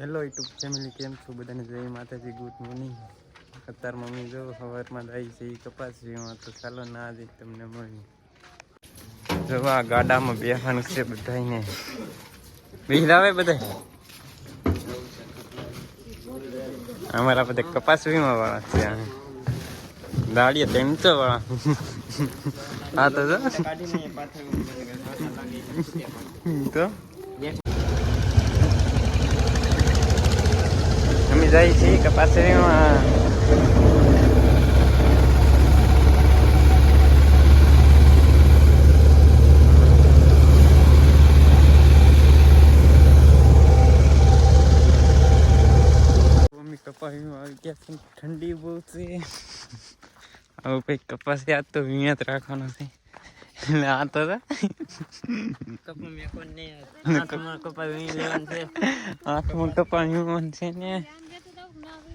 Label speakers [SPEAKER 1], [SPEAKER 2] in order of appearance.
[SPEAKER 1] Hello YouTube family કેમ છો? બધાને જય માતાજી ગુડ મોર્નિંગ અત્યાર મમ્મી જો સવારમાં જાય છે એ કપાસ વીણવા તો ચાલો ના આજે તમને મળી જવા ગાડામાં બેહાનું છે બધાને બિહરાવે બધા? અમારા બધા કપાસ વીમા વાળા છે આ. દાડીએ ત્રણસો વાળા. હા તો તો? જાય છીએ કપાસ વીણવા મમ્મી કપાસ વીણવા આવી ગયા છે ઠંડી બહુ છે. હવે ભાઈ કપાસ યાદ તો વીણ્યા જ રાખવાનો છે. આ તો કપાસ લેવાનું છે. આંખમાં કપાસ વીણવાનું છે ને